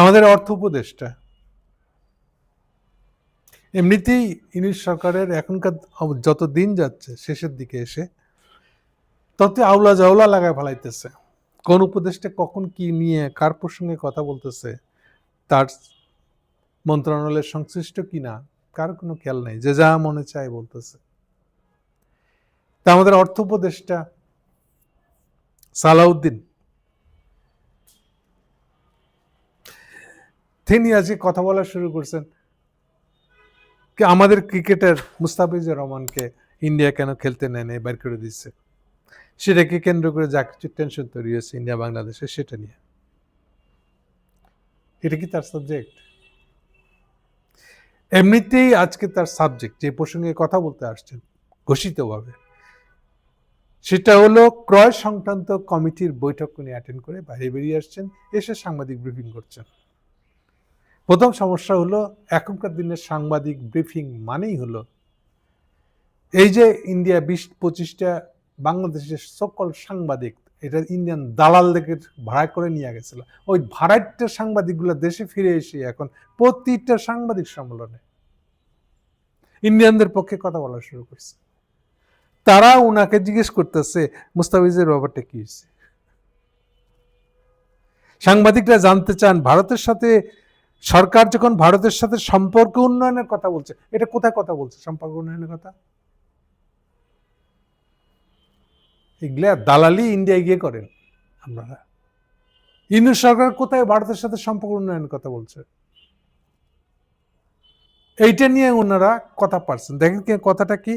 আমাদের অর্থ উপদেষ্টা। এমনিতেই ইংলিশ সরকারের এখনকার যত দিন যাচ্ছে, শেষের দিকে এসে, তত আউলা জাউলা লাগায় ফেলাইতেছে। কোন উপদেষ্টা কখন কি নিয়ে, কার প্রসঙ্গে কথা বলতেছে, তার মন্ত্রণালয়ের সংশ্লিষ্ট কিনা, কার কোনো খেয়াল নেই, যে যা মনে চায় বলতেছে। তা আমাদের অর্থ উপদেষ্টা সালাউদ্দিন তিনি আজকে কথা বলা শুরু করছেন। কি আমাদের ক্রিকেটার মুস্তাফিজুর রহমানকে ইন্ডিয়া কেন খেলতে নেয় নাই, বের করে দিচ্ছে? সেটাকে কেন্দ্র করে যা কিছু টেনশন তৈরি হয়েছে ইন্ডিয়া বাংলাদেশে, সেটা নিয়ে। এটা কি তার সাবজেক্ট এমনিতেই আজকে তার সাবজেক্ট যে প্রসঙ্গে কথা বলতে আসছেন, ঘোষিতভাবে, সেটা হলো ক্রয় সংক্রান্ত কমিটির বৈঠক উনি অ্যাটেন্ড করে বাইরে বেরিয়ে আসছেন, এসে সাংবাদিক ব্রিফিং করছেন। প্রথম সমস্যা হলো, এখনকার দিনের সাংবাদিক ব্রিফিং মানেই হলো, এই যে ইন্ডিয়া বিশ পঁচিশটা বাংলাদেশের সকল সাংবাদিক, এটা ইন্ডিয়ান দালালদের ভাড়া করে নিয়ে গেছিল। ওই ভাড়াইটের সাংবাদিকগুলো দেশে ফিরে এসে এখন প্রতিটা সাংবাদিক সম্মেলনে ইন্ডিয়ানদের পক্ষে কথা বলা শুরু করছে। তারা ওনাকে জিজ্ঞেস করতেছে, মুস্তাফিজের ব্যাপারটা কি হয়েছে? সাংবাদিকরা জানতে চান, ভারতের সাথে সরকার যখন ভারতের সাথে সম্পর্ক উন্নয়নের কথা বলছে, এটা কোথায় কথা বলছে? সম্পর্ক উন্নয়নের কথা? এগুলা দালালি ইন্ডিয়া গিয়ে করেন আপনারা। ইন্দু সরকার কোথায় ভারতের সাথে সম্পর্ক উন্নয়নের কথা বলছে? এইটা নিয়ে ওনারা কথা পারছেন। দেখেন কথাটা কি?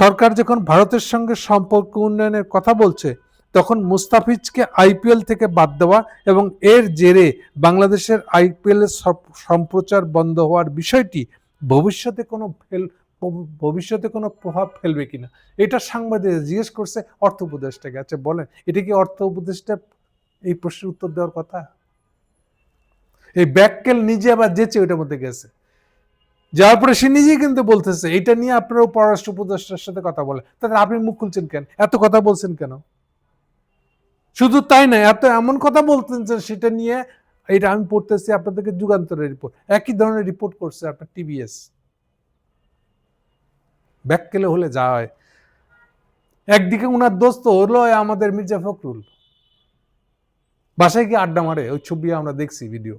সরকার যখন ভারতের সঙ্গে সম্পর্ক উন্নয়নের কথা বলছে তখন মুস্তাফিজকে আইপিএল থেকে বাদ দেওয়া এবং এর জেরে বাংলাদেশের আইপিএল এর সম্প্রচার বন্ধ হওয়ার বিষয়টি ভবিষ্যতে কোনো ফেল ভবিষ্যতে কোনো প্রভাব ফেলবে কিনা, এটা সাংবাদিক জিজ্ঞেস করছে অর্থ উপদেষ্টাকে। আচ্ছা বলেন, এটা কি অর্থ উপদেষ্টা এই প্রশ্নের উত্তর দেওয়ার কথা? এই ব্যাককেল নিজে আবার যেচে ওইটার মধ্যে গেছে। যাওয়ার পরে সে নিজেই কিন্তু বলতেছে এটা নিয়ে আপনারাও পররাষ্ট্র উপদেষ্টার সাথে কথা বলে তাহলে আপনি মুখ খুলছেন কেন? এত কথা বলছেন কেন? শুধু তাই না, এত এমন কথা বলতেন যে সেটা নিয়ে এটা আমি পড়তেছি আপনাদেরকে যুগান্তরের রিপোর্ট একই ধরনের রিপোর্ট করছে আপনার টিভিএস ব্যাককেলে হলে যা হয় একদিকে উনার দোস্ত হলো আমাদের মির্জা ফখরুল। বাসায় কি আড্ডা মারে, ওই ছবি আমরা দেখছি ভিডিও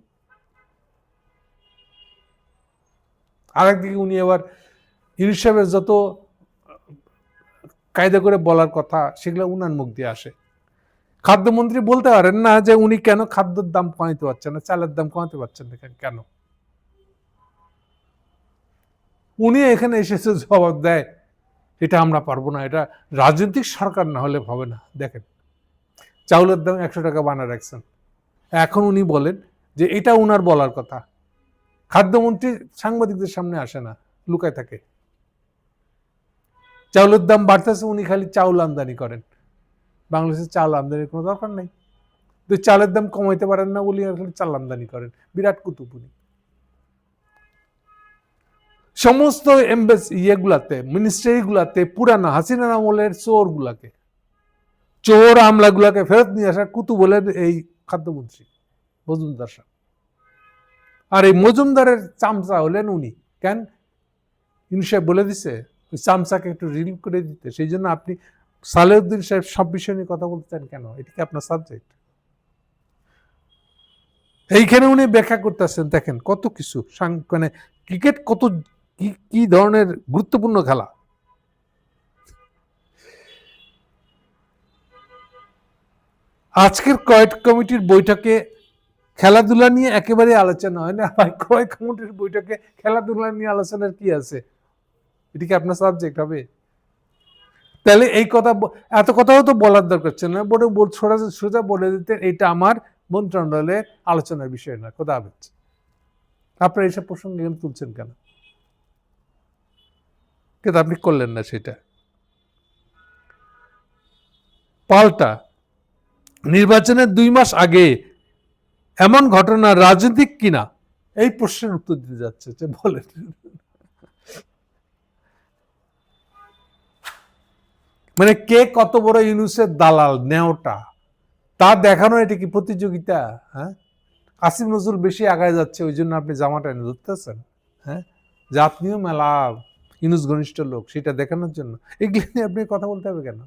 আর একদিকে উনি আবার ইউনিট যত কায়দা করে বলার কথা, সেগুলো উনার মুখ দিয়ে আসে। খাদ্যমন্ত্রী বলতে পারেন না যে উনি কেন খাদ্যের দাম কমাইতে পারছেন না, চালের দাম কমাতে পারছেন না কেন? উনি এখানে এসেছে জবাব দেয়, এটা আমরা পারব না, এটা রাজনৈতিক সরকার না হলে হবে না, দেখেন। চাউলের দাম একশো টাকা বানা রাখছেন। এখন উনি বলেন যে এটা উনার বলার কথা। খাদ্যমন্ত্রী সাংবাদিকদের সামনে আসে না, লুকায় থাকে। চাউলের দাম বাড়তেছে, উনি খালি চাউল আমদানি করেন। বাংলাদেশে চাল আমদানির কোনো দরকার নেই। তো চালের দাম কমাইতে পারেন না বলি আর খালি চাল আমদানি করেন। বিরাট কুতুব উনি সমস্ত এমবেস ইয়েগুলাতে, মিনিস্ট্রিগুলাতে, পুরানো হাসিনা আমলের চোর গুলাকে চোর আমলাগুলাকে ফেরত নিয়ে আসা কুতু বলে এই খাদ্যমন্ত্রী মজুমদার সাহেব। আর এই মজুমদারের চামচা হলেন উনি। কেন? ইনু সাহেব বলে দিছে, ওই চামচাকে একটু রিলিভ করে দিতে। সেই জন্য আপনি সালেউদ্দিন সাহেব সব বিষয় নিয়ে কথা বলতে চান কেন? এটা কি আপনার সাবজেক্ট এইখানে উনি ব্যাখ্যা করতেছেন, দেখেন কত কিছু। মানে ক্রিকেট কত কি কি ধরনের গুরুত্বপূর্ণ খেলা? আজকের ক্রয় কমিটির বৈঠকে খেলাধুলা নিয়ে একেবারে আলোচনা হয় না। ক্রয় কমিটির বৈঠকে খেলাধুলা নিয়ে আলোচনার কি আছে? এটা কি আপনার সাবজেক্ট হবে? তাহলে এই কথা এত কথাও তো বলার দরকার ছিল না বল- সোজা সোজা বলে দিতেন এটা আমার মন্ত্রণালয়ের আলোচনার বিষয় না কোথা হচ্ছে আপনারা এইসব প্রসঙ্গে তুলছেন কেন? কিন্তু আপনি করলেন না সেটা। পাল্টা, নির্বাচনের দুই মাস আগে এমন ঘটনা রাজনৈতিক কিনা, এই প্রশ্নের উত্তর দিতে যাচ্ছে, যে বলেন। মানে কে কত বড় ইউনুসের দালাল, নেওটা? তা দেখানো এটা কি প্রতিযোগিতা? হ্যাঁ? আসিফ নজরুল বেশি আগায় যাচ্ছে, ওই জন্য আপনি জামাটা এনে ধরতেছেন। হ্যাঁ? যে আপনিও মেলা ইনুস ঘনিষ্ঠ লোক, সেটা দেখানোর জন্য। এগুলো নিয়ে আপনি কথা বলতে হবে কেন?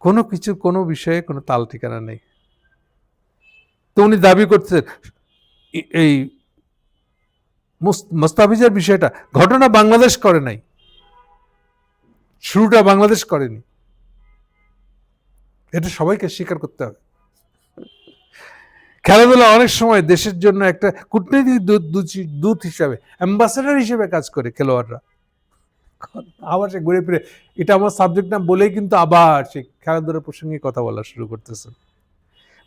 কোনো কিছু, কোনো বিষয়ে কোনো তাল ঠিকানা নেই। তো উনি দাবি করছেন এই মোস্তাফিজের বিষয়টা, ঘটনা বাংলাদেশ করে নাই। শুরুটা বাংলাদেশ করেনি। এটা সবাইকে স্বীকার করতে হবে। খেলাধুলা অনেক সময় দেশের জন্য একটা কূটনৈতিক দূত- দূত- দূত হিসাবে, অ্যাম্বাসেডার হিসেবে কাজ করে খেলোয়াড়রা। আবার সে ঘুরে ফিরে, এটা আমার সাবজেক্ট না বলেই কিন্তু আবার সে খেলাধুলার প্রসঙ্গে কথা বলা শুরু করতেছে।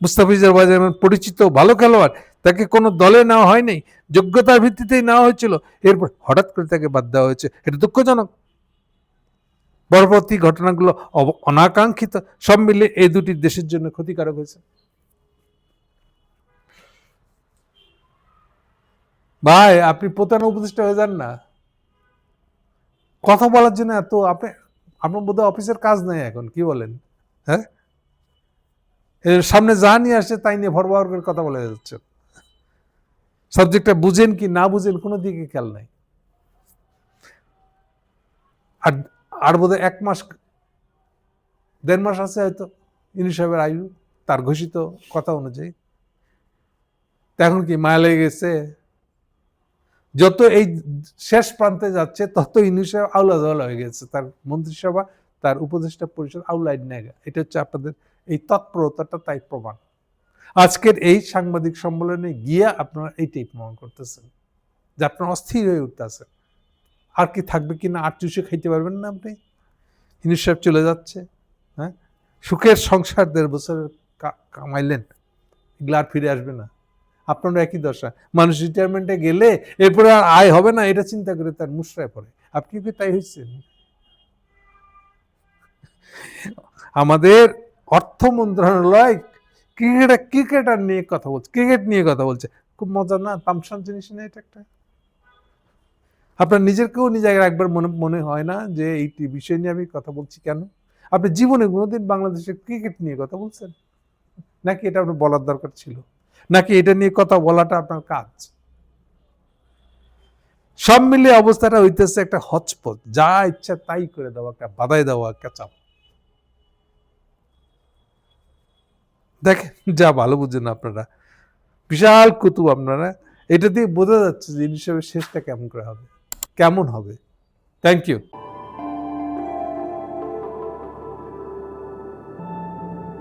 মুস্তাফিজের বাজার এমন পরিচিত, ভালো খেলোয়াড়, তাকে কোনো দলে নেওয়া হয়নি, যোগ্যতার ভিত্তিতেই নেওয়া হয়েছিল, এরপর হঠাৎ করে তাকে বাদ দেওয়া হয়েছে, এটা দুঃখজনক। পরবর্তী ঘটনাগুলো অনাকাঙ্ক্ষিত, সব মিলে এই দুটি দেশের জন্য ক্ষতিকারক হয়েছে। ভাই, আপনি প্রধান উপদেষ্টা হয়ে যান না। কথা বলার জন্য এত আপনি, আপনার বোধহয় অফিসের কাজ নেই এখন, কি বলেন? হ্যাঁ? সামনে যা নিয়ে আসছে তাই নিয়ে ভরভর করে কথা বলে যাচ্ছে সাবজেক্টটা বুঝেন কি না বুঝেন কোনো দিকে খেয়াল নাই। আর আর বোধহয় এক মাস, দেড় মাস আছে হয়তো ইনি সাহেবের আয়ু, তার ঘোষিত কথা অনুযায়ী। এখন কি মায়া লেগে গেছে? যত এই শেষ প্রান্তে যাচ্ছে, তত ইনু সাহেব আউলা হয়ে গেছে। তার মন্ত্রিসভা, তার উপদেষ্টা পরিষদ আউলাইড নেগা। এটা হচ্ছে আপনাদের এই তৎপরতাটা তাই প্রমাণ। আজকের এই সাংবাদিক সম্মেলনে গিয়ে আপনারা এইটাই প্রমাণ করতেছেন, যে আপনারা অস্থির হয়ে উঠতেছেন। আর কি থাকবে কি না, আর চুষে খাইতে পারবেন না আপনি? ইনু সাহেব চলে যাচ্ছে হ্যাঁ? সুখের সংসার দেড় বছরের কা- কামাইলেন, এগুলো আর ফিরে আসবে না। আপনার একই দশা, মানুষ রিটায়ারমেন্টে গেলে এরপরে আর আয় হবে না, এটা চিন্তা করে তার মুশরায় পড়ে। আপনি কি তাই হয়েছেন আমাদের অর্থ মন্ত্রণালয় ক্রিকেট ক্রিকেটার নিয়ে কথা বলছে, ক্রিকেট নিয়ে কথা বলছে। খুব মজা না তামসান জিনিস না এটা একটা? আপনার নিজেরকেও নিজে একবার মনে মনে হয় না যে এই বিষয় নিয়ে আমি কথা বলছি কেন? আপনি জীবনে কোনোদিন বাংলাদেশের ক্রিকেট নিয়ে কথা বলছেন? নাকি এটা আপনার বলার দরকার ছিল? নাকি এটা নিয়ে কথা বলাটা আপনার কাজ? সব মিলিয়ে অবস্থাটা হইতেছে একটা হচপচ যা ইচ্ছা তাই করে দেওয়া, একটা বাধাই দেওয়া, একটা চাপ। দেখেন যা ভালো বুঝেন আপনারা। বিশাল কুতুব আপনারা। এটা দিয়ে বোঝা যাচ্ছে যে হিসেবে শেষটা কেমন করে হবে। কেমন হবে। Thank you